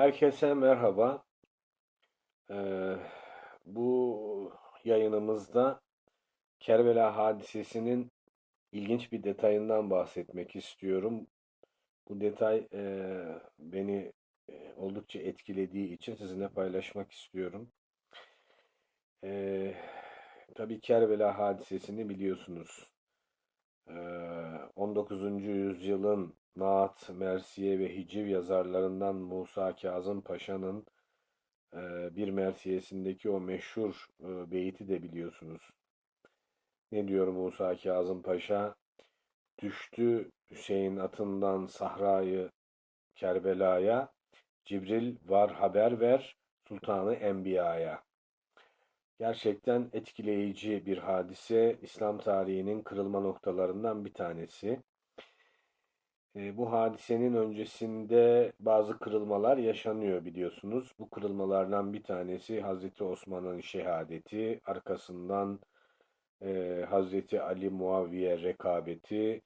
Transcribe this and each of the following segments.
Herkese merhaba. Ee, bu yayınımızda Kerbela hadisesinin ilginç bir detayından bahsetmek istiyorum. Bu detay e, beni e, oldukça etkilediği için sizinle paylaşmak istiyorum. Ee, tabii Kerbela hadisesini biliyorsunuz. Ee, 19. yüzyılın Naat, Mersiye ve Hiciv yazarlarından Musa Kazım Paşa'nın e, bir Mersiyesindeki o meşhur e, beyti de biliyorsunuz. Ne diyor Musa Kazım Paşa? Düştü Hüseyin atından sahrayı Kerbela'ya, Cibril var haber ver Sultanı Enbiya'ya. Gerçekten etkileyici bir hadise, İslam tarihinin kırılma noktalarından bir tanesi. E, bu hadisenin öncesinde bazı kırılmalar yaşanıyor biliyorsunuz. Bu kırılmalardan bir tanesi Hazreti Osman'ın şehadeti, arkasından e, Hazreti Ali Muaviye rekabeti,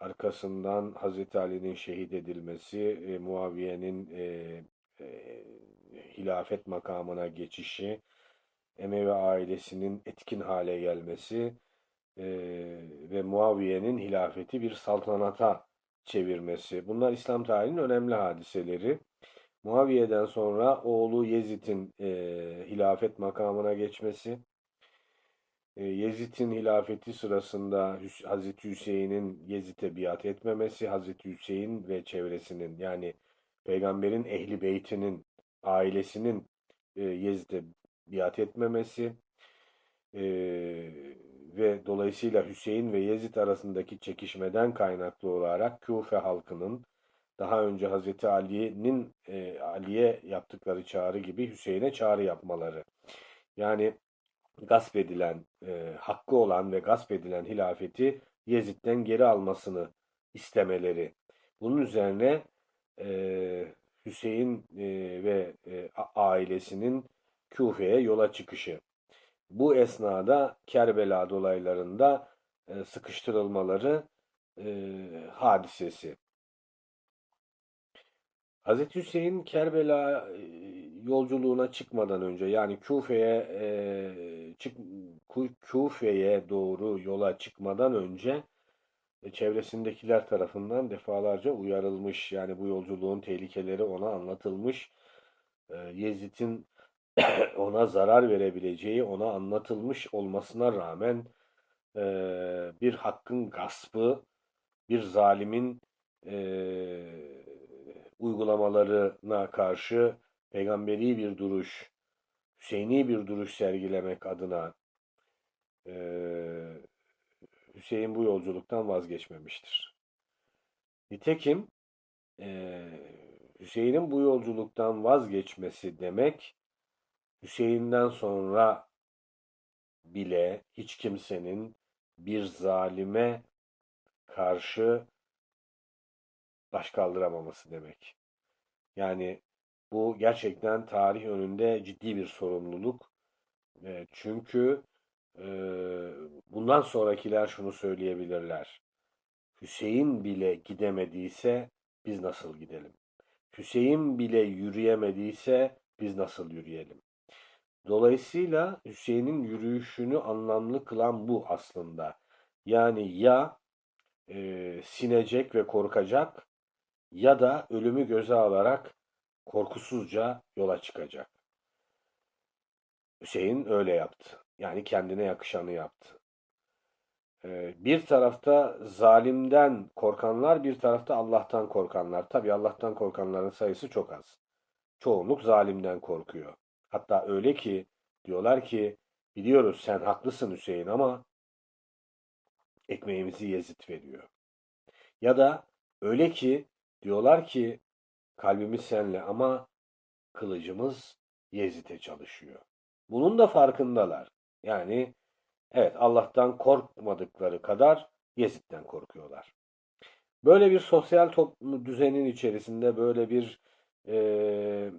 arkasından Hazreti Ali'nin şehit edilmesi, e, Muaviye'nin e, e, hilafet makamına geçişi, Emevi ailesinin etkin hale gelmesi e, ve Muaviye'nin hilafeti bir saltanata çevirmesi. Bunlar İslam tarihinin önemli hadiseleri. Muaviye'den sonra oğlu Yezid'in e, hilafet makamına geçmesi, e, Yezid'in hilafeti sırasında Hazreti Hüseyin'in Yezid'e biat etmemesi, Hazreti Hüseyin ve çevresinin yani peygamberin ehli beytinin, ailesinin e, Yezid'e biat etmemesi e, ve dolayısıyla Hüseyin ve Yezid arasındaki çekişmeden kaynaklı olarak Küfe halkının daha önce Hazreti Ali'nin e, Ali'ye yaptıkları çağrı gibi Hüseyin'e çağrı yapmaları. Yani gasp edilen, e, hakkı olan ve gasp edilen hilafeti Yezid'den geri almasını istemeleri. Bunun üzerine e, Hüseyin e, ve e, ailesinin Küfe'ye yola çıkışı. Bu esnada Kerbela dolaylarında e, sıkıştırılmaları e, hadisesi. Hz. Hüseyin Kerbela e, yolculuğuna çıkmadan önce yani Küfe'ye e, çık Küfe'ye doğru yola çıkmadan önce e, çevresindekiler tarafından defalarca uyarılmış. Yani bu yolculuğun tehlikeleri ona anlatılmış. E, Yezid'in ona zarar verebileceği ona anlatılmış olmasına rağmen e, bir hakkın gaspı, bir zalimin e, uygulamalarına karşı peygamberi bir duruş, Hüseyini bir duruş sergilemek adına e, Hüseyin bu yolculuktan vazgeçmemiştir. Nitekim e, Hüseyin'in bu yolculuktan vazgeçmesi demek Hüseyin'den sonra bile hiç kimsenin bir zalime karşı baş kaldıramaması demek. Yani bu gerçekten tarih önünde ciddi bir sorumluluk. E, çünkü e, bundan sonrakiler şunu söyleyebilirler. Hüseyin bile gidemediyse biz nasıl gidelim? Hüseyin bile yürüyemediyse biz nasıl yürüyelim? Dolayısıyla Hüseyin'in yürüyüşünü anlamlı kılan bu aslında. Yani ya e, sinecek ve korkacak ya da ölümü göze alarak korkusuzca yola çıkacak. Hüseyin öyle yaptı. Yani kendine yakışanı yaptı. E, bir tarafta zalimden korkanlar, bir tarafta Allah'tan korkanlar. Tabi Allah'tan korkanların sayısı çok az. Çoğunluk zalimden korkuyor. Hatta öyle ki diyorlar ki biliyoruz sen haklısın Hüseyin ama ekmeğimizi Yezid veriyor. Ya da öyle ki diyorlar ki kalbimiz senle ama kılıcımız Yezid'e çalışıyor. Bunun da farkındalar. Yani evet Allah'tan korkmadıkları kadar Yezid'den korkuyorlar. Böyle bir sosyal toplum düzenin içerisinde böyle bir e,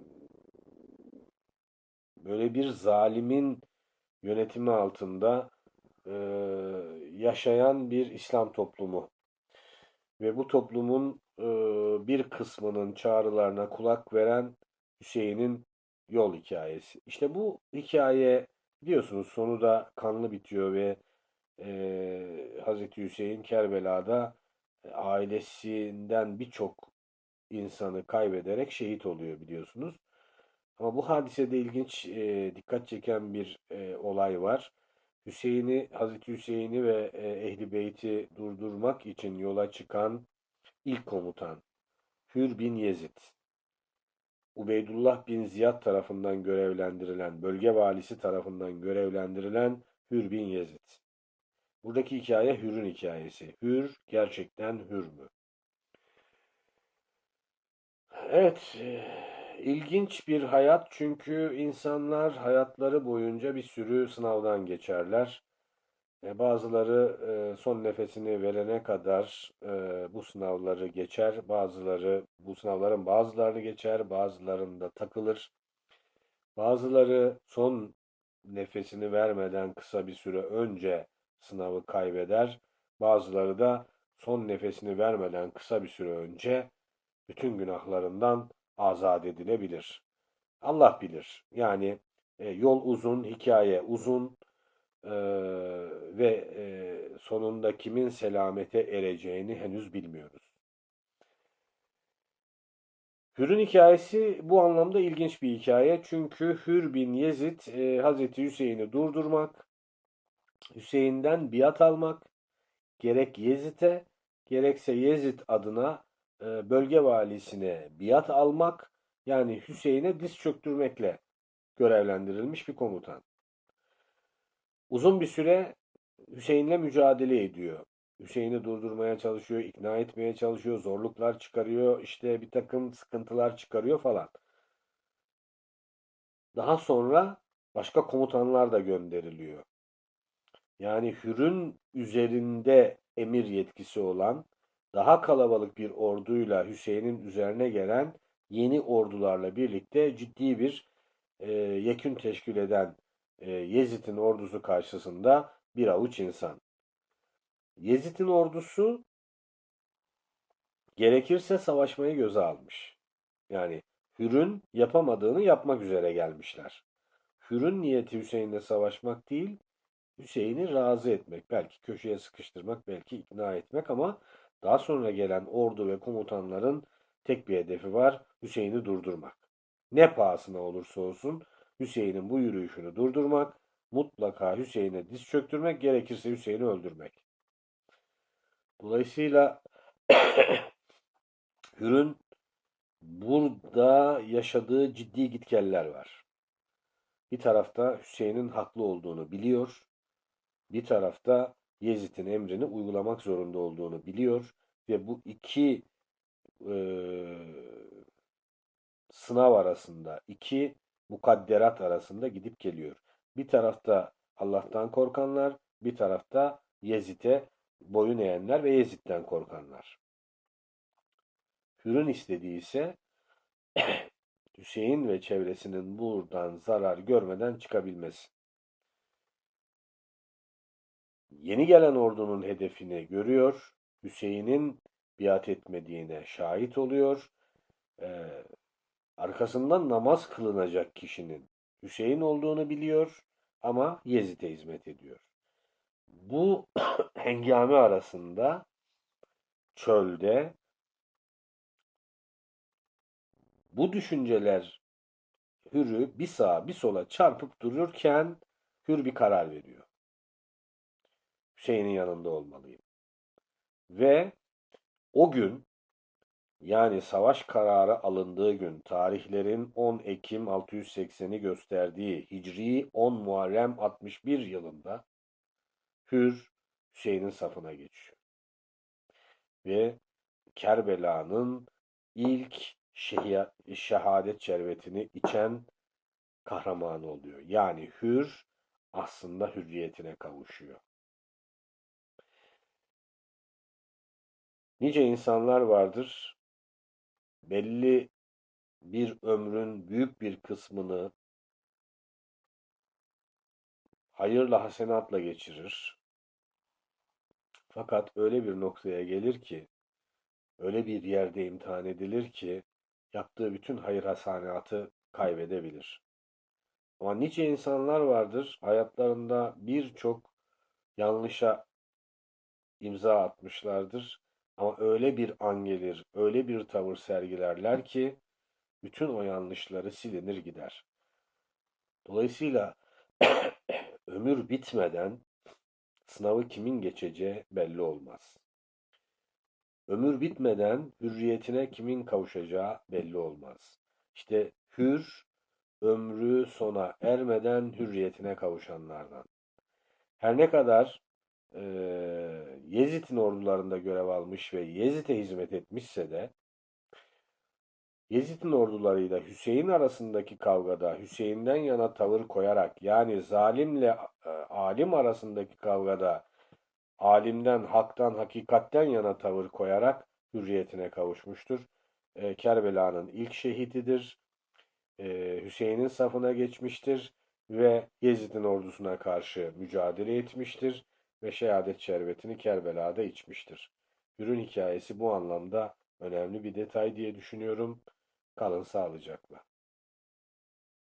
böyle bir zalimin yönetimi altında e, yaşayan bir İslam toplumu ve bu toplumun e, bir kısmının çağrılarına kulak veren Hüseyin'in yol hikayesi. İşte bu hikaye biliyorsunuz sonu da kanlı bitiyor ve e, Hazreti Hüseyin Kerbela'da e, ailesinden birçok insanı kaybederek şehit oluyor biliyorsunuz. Ama bu hadisede ilginç, e, dikkat çeken bir e, olay var. Hüseyin'i, Hazreti Hüseyin'i ve e, Ehli Beyt'i durdurmak için yola çıkan ilk komutan Hür bin Yezid. Ubeydullah bin Ziyad tarafından görevlendirilen, bölge valisi tarafından görevlendirilen Hür bin Yezid. Buradaki hikaye Hür'ün hikayesi. Hür gerçekten Hür mü? Evet, ilginç bir hayat çünkü insanlar hayatları boyunca bir sürü sınavdan geçerler. E, bazıları e, son nefesini verene kadar e, bu sınavları geçer, bazıları bu sınavların bazılarını geçer, bazılarında takılır. Bazıları son nefesini vermeden kısa bir süre önce sınavı kaybeder, bazıları da son nefesini vermeden kısa bir süre önce bütün günahlarından azat edilebilir. Allah bilir. Yani e, yol uzun, hikaye uzun e, ve e, sonunda kimin selamete ereceğini henüz bilmiyoruz. Hür'ün hikayesi bu anlamda ilginç bir hikaye. Çünkü Hür bin Yezid e, Hazreti Hüseyin'i durdurmak, Hüseyin'den biat almak, gerek Yezid'e gerekse Yezid adına e, bölge valisine biat almak yani Hüseyin'e diz çöktürmekle görevlendirilmiş bir komutan. Uzun bir süre Hüseyin'le mücadele ediyor. Hüseyin'i durdurmaya çalışıyor, ikna etmeye çalışıyor, zorluklar çıkarıyor, işte bir takım sıkıntılar çıkarıyor falan. Daha sonra başka komutanlar da gönderiliyor. Yani Hür'ün üzerinde emir yetkisi olan daha kalabalık bir orduyla Hüseyin'in üzerine gelen yeni ordularla birlikte ciddi bir e, yekün teşkil eden e, Yezid'in ordusu karşısında bir avuç insan. Yezid'in ordusu gerekirse savaşmayı göze almış. Yani Hür'ün yapamadığını yapmak üzere gelmişler. Hür'ün niyeti Hüseyin'le savaşmak değil, Hüseyin'i razı etmek, belki köşeye sıkıştırmak, belki ikna etmek ama daha sonra gelen ordu ve komutanların tek bir hedefi var, Hüseyin'i durdurmak. Ne pahasına olursa olsun Hüseyin'in bu yürüyüşünü durdurmak, mutlaka Hüseyin'e diz çöktürmek, gerekirse Hüseyin'i öldürmek. Dolayısıyla Hür'ün burada yaşadığı ciddi gitgeller var. Bir tarafta Hüseyin'in haklı olduğunu biliyor, bir tarafta Yezid'in emrini uygulamak zorunda olduğunu biliyor ve bu iki e, sınav arasında, iki mukadderat arasında gidip geliyor. Bir tarafta Allah'tan korkanlar, bir tarafta Yezid'e boyun eğenler ve Yezid'den korkanlar. Hür'ün istediği ise Hüseyin ve çevresinin buradan zarar görmeden çıkabilmesi. Yeni gelen ordunun hedefini görüyor, Hüseyin'in biat etmediğine şahit oluyor. Ee, arkasından namaz kılınacak kişinin Hüseyin olduğunu biliyor ama Yezid'e hizmet ediyor. Bu hengame arasında çölde bu düşünceler Hür'ü bir sağa bir sola çarpıp dururken Hür bir karar veriyor. Hüseyin'in yanında olmalıyım. Ve o gün yani savaş kararı alındığı gün tarihlerin 10 Ekim 680'i gösterdiği Hicri 10 Muharrem 61 yılında Hür Hüseyin'in safına geçiyor. Ve Kerbela'nın ilk şehadet şerbetini içen kahraman oluyor. Yani Hür aslında hürriyetine kavuşuyor. Nice insanlar vardır, belli bir ömrün büyük bir kısmını hayırla hasenatla geçirir. Fakat öyle bir noktaya gelir ki, öyle bir yerde imtihan edilir ki, yaptığı bütün hayır hasenatı kaybedebilir. Ama nice insanlar vardır hayatlarında birçok yanlışa imza atmışlardır. Ama öyle bir an gelir, öyle bir tavır sergilerler ki bütün o yanlışları silinir gider. Dolayısıyla ömür bitmeden sınavı kimin geçeceği belli olmaz. Ömür bitmeden hürriyetine kimin kavuşacağı belli olmaz. İşte hür, ömrü sona ermeden hürriyetine kavuşanlardan. Her ne kadar e, Yezid'in ordularında görev almış ve Yezid'e hizmet etmişse de Yezid'in ordularıyla Hüseyin arasındaki kavgada Hüseyin'den yana tavır koyarak yani zalimle e, alim arasındaki kavgada alimden, haktan, hakikatten yana tavır koyarak hürriyetine kavuşmuştur. E, Kerbela'nın ilk şehididir. E, Hüseyin'in safına geçmiştir ve Yezid'in ordusuna karşı mücadele etmiştir ve şehadet şerbetini Kerbela'da içmiştir. Hür'ün hikayesi bu anlamda önemli bir detay diye düşünüyorum. Kalın sağlıcakla.